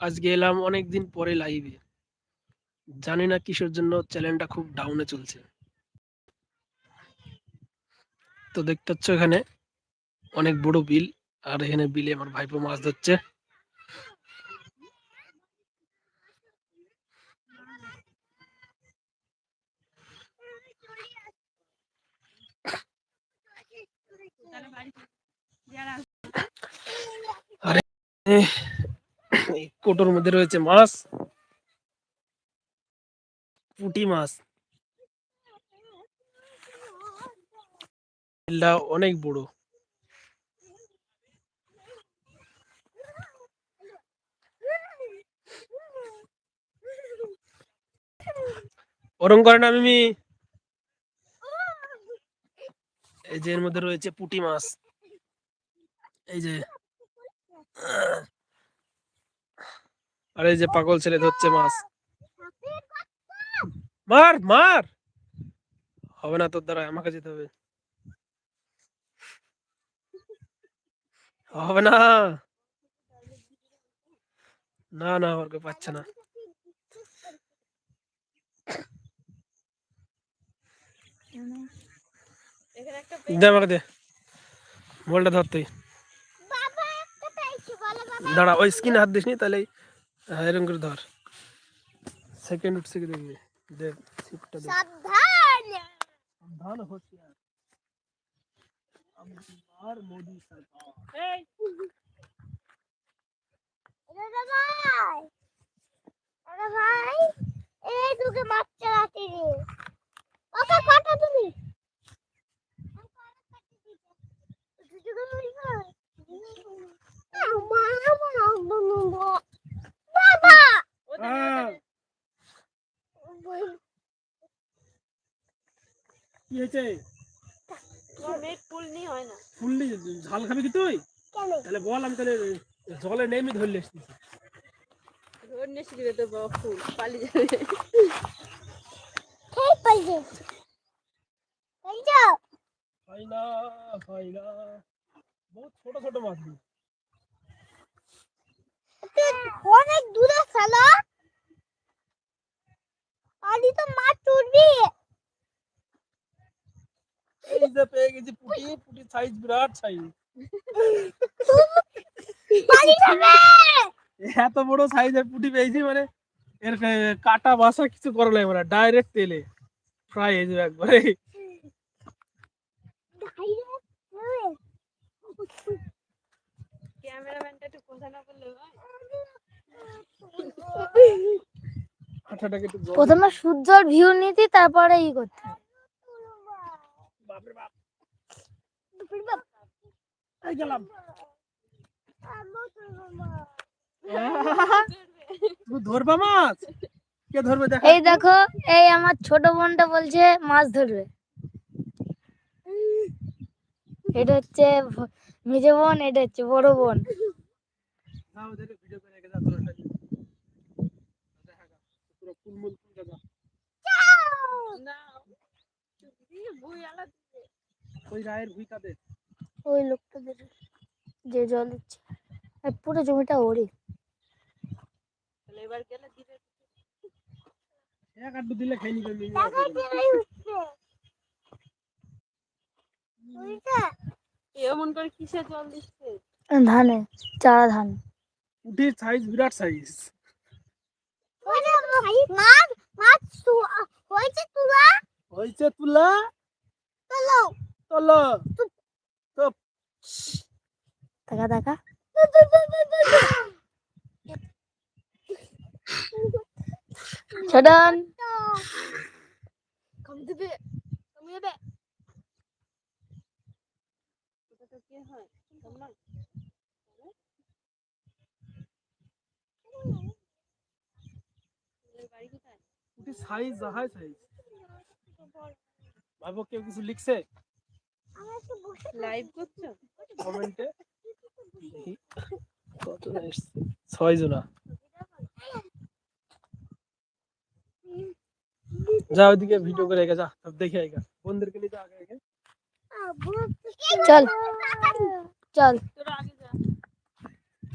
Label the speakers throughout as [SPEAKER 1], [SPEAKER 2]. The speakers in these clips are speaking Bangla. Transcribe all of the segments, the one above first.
[SPEAKER 1] আজকে এলাম অনেকদিন পরে লাইভে জানি না কিসের জন্য চ্যানেলটা খুব ডাউনে চলছে। তো দেখতে পাচ্ছ এখানে অনেক বড় বিল, আর এখানে বিলে আমার ভাইপো মাছ ধরছে। এই কোটোর মধ্যে রয়েছে মাছ। পুটি মাছ। অনেক বড়। ওরম করে না এই যে এর মধ্যে রয়েছে পুটি মাছ। এই যে। আর এই যে পাগল ছেলে ধরছে মাছ। মার মার! হবে না তোর দ্বারা আমাকে যেতে হবে। হবে না। না না ওর কেউ পাচ্ছে না। দে আমাকে দে। বলটা ধর তুই। দাঁড়া ওই স্কিন হাত দিস নি তাহলে হ্যাঁ, এরকম করে ধর সেকেন্ড উঠছে কি দেখবি দে ছিপটা দে
[SPEAKER 2] সাবধান
[SPEAKER 1] সাবধান হোশিয়ার আর মোদি সরকার
[SPEAKER 2] দাদা ভাই দাদা ভাই এই তোকে মাছ চালাতে রে ওকে কাটা তুমি বাবা!
[SPEAKER 1] কি হয়েছে?
[SPEAKER 3] হয়
[SPEAKER 1] ফুললি ঝাল খাবি কি তুই? তাহলে বল আমি তাহলে জলে নেমে ধরলে এসেছি।
[SPEAKER 3] নিয়ে শিখবে তো বাবা ফুল পালিয়ে যাবে।
[SPEAKER 2] খেয়ে পাইছে পাইছো
[SPEAKER 1] হয় না হয় না। বহুত ছোট ছোট মাছ দিই
[SPEAKER 2] অনেক দূরে খেলা আদি তো মাছ তুলবি
[SPEAKER 1] এই যে পেয়ে গেছি পুটি সাইজ বিরাট সাইজ
[SPEAKER 2] পানি খাবে
[SPEAKER 1] এত বড় সাইজের পুটি পেয়েছি মানে এর কাটা বাসা কিছু করা লাগবে না ডাইরেক্ট তেলে। ফ্রাই হয়ে যাবে একবারে।
[SPEAKER 2] প্রথমে সূর্যর ভিউ নিতি তারপরে ই করতে।
[SPEAKER 1] বাপরে বাপ। এই গেলাম। ধরবা মাছ? কে ধরবে দেখা
[SPEAKER 2] এই দেখো এই আমার ছোট বোনটা বলছে মাছ ধরবে। এটা হচ্ছে মেজো বোন এটা হচ্ছে বড় বোন।
[SPEAKER 1] না ওই রায়ের
[SPEAKER 2] ওই লোকটা দেখে যে জল দিচ্ছে। আর পুরো জমিটা ওরই।
[SPEAKER 3] তাহলে এবার গেলে দিবে।
[SPEAKER 1] এক আড্ডু দিলে খাই নিবে
[SPEAKER 3] এমন করে কিসে জল দিচ্ছে?
[SPEAKER 2] ধানে চারা ধান।
[SPEAKER 1] পুটির সাইজ বিরাট সাইজ
[SPEAKER 2] মাছ মাছ হয়েছে তুলা?
[SPEAKER 1] হয়েছে তুলা?
[SPEAKER 2] চলো
[SPEAKER 1] চলো
[SPEAKER 2] দেখা দেখা। ছোটন
[SPEAKER 3] কম দিবে কমিয়ে দে। তো কে হয়? তোমার
[SPEAKER 1] সাইজ সাইজ ভাবো কেউ কিছু লিখছে?
[SPEAKER 3] লাইভ করছ?
[SPEAKER 1] কমেন্টে কত এসছে? ছয় জনা। যা ওইদিকে ভিডিও করে রেখে যা সব দেখে আইগা বন্ধুদেরকে নিয়ে যা আগে আগে।
[SPEAKER 2] চল। চল।
[SPEAKER 3] তোরা আগে যা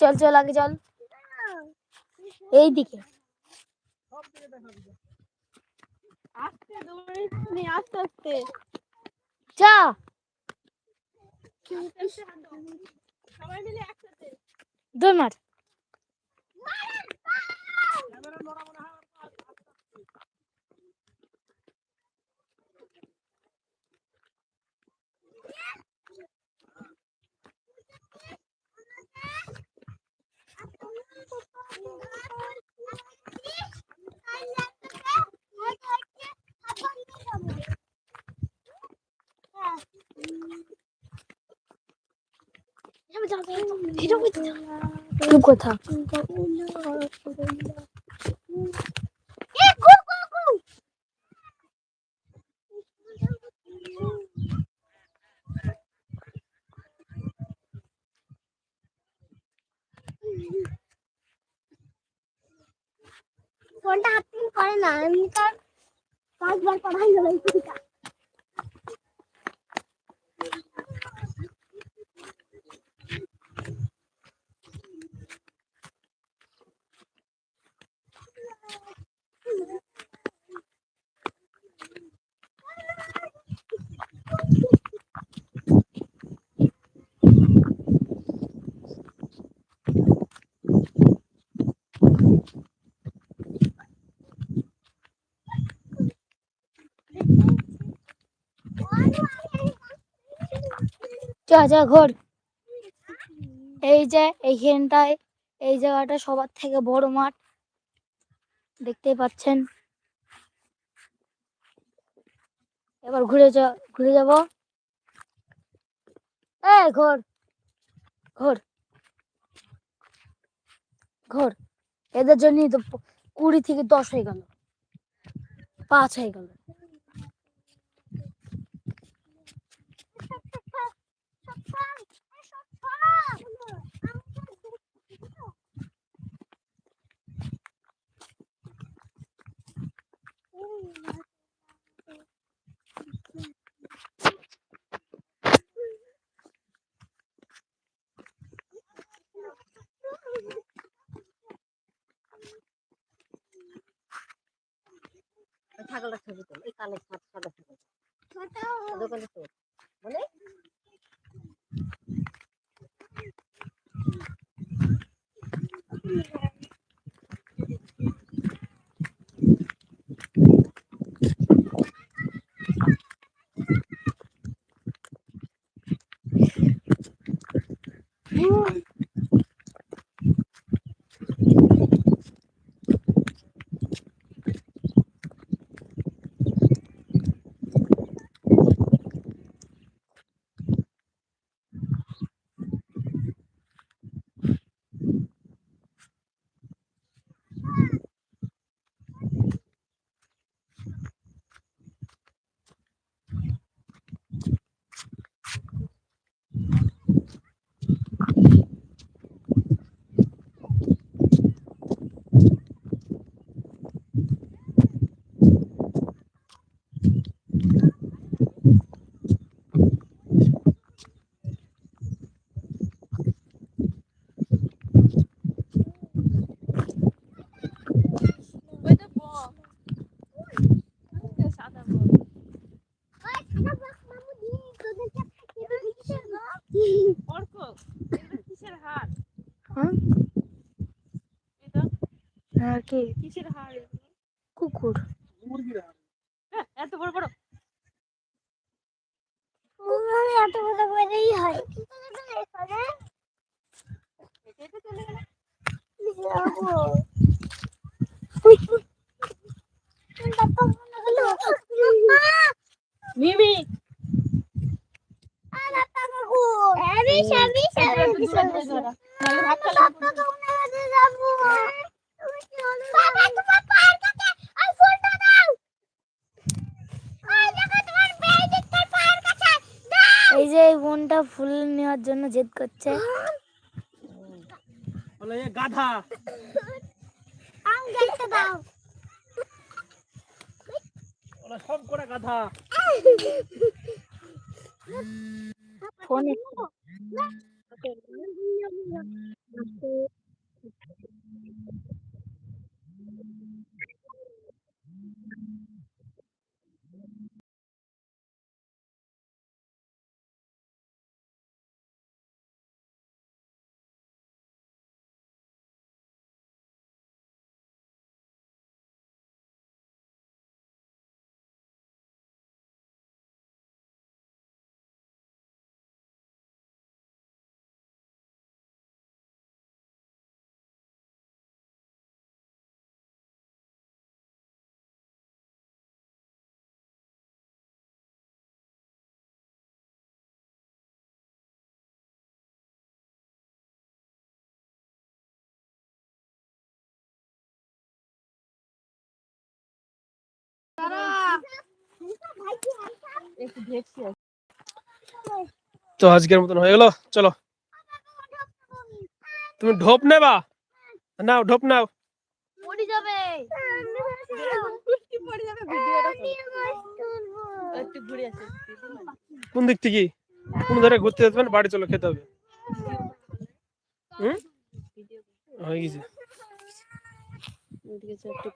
[SPEAKER 2] চল চল আগে চল।
[SPEAKER 4] এই দিকে
[SPEAKER 1] সব দিকে দেখাবি
[SPEAKER 2] আস্তে দৌড়ে নে আস্তে আস্তে।
[SPEAKER 4] যা।
[SPEAKER 2] সবাই মিলে একসাথে
[SPEAKER 4] দৌড় মার
[SPEAKER 1] ক্যামেরা নড়া মনে হয়
[SPEAKER 4] তুই কোথা
[SPEAKER 3] ফোনটা হাতে করে না এমনি তার পাঁচবার পড়াই গেল
[SPEAKER 4] যা ঘর। এই যে এইখানটায়, এই জায়গাটা সবার থেকে বড় মাঠ। দেখতেই পাচ্ছেন। এবার ঘুরে যা, ঘুরে যাব। এ, ঘর ঘর ঘর। এদের জন্যই তো কুড়ি থেকে দশ হয়ে গেল, পাঁচ হয়ে গেল।
[SPEAKER 2] ছাগলটা ছবি তোল এই কালো সাদা ছবি ছাগল দোকানে তোল বলে ওই তো বক সাদা বক অর্ক কিসের হার?
[SPEAKER 4] হ্যাঁ?
[SPEAKER 2] কিসের হার
[SPEAKER 4] কুকুর।
[SPEAKER 1] মুরগিরা
[SPEAKER 2] হ্যাঁ, এত বড় বড়।
[SPEAKER 3] এত বড় হয়।
[SPEAKER 2] চলে গেল মিমি এটা একটু দূরে দূরে ধরা নাহলে ধাক্কা লাগবে
[SPEAKER 4] এই যে এই বোনটা ফুল নেওয়ার জন্য জেদ করছে।
[SPEAKER 1] বলে এ গাধা। বলে সব করে গাধা।
[SPEAKER 4] ফোনে
[SPEAKER 1] তো আজকের মতন হয়ে গেল চলো তুমি ঢোপ নেবা নাও ঢোপ নাও
[SPEAKER 2] পড়ে যাবে
[SPEAKER 3] কি পড়ে যাবে ভিডিওটা একটু ঘুরে আসি
[SPEAKER 1] কোন দিক থেকে কোন ধারে ঘুরতে যেতে হবে বাড়ি চলো খেতে হবে হুম হয়ে গেছে
[SPEAKER 3] ওদিকে একটু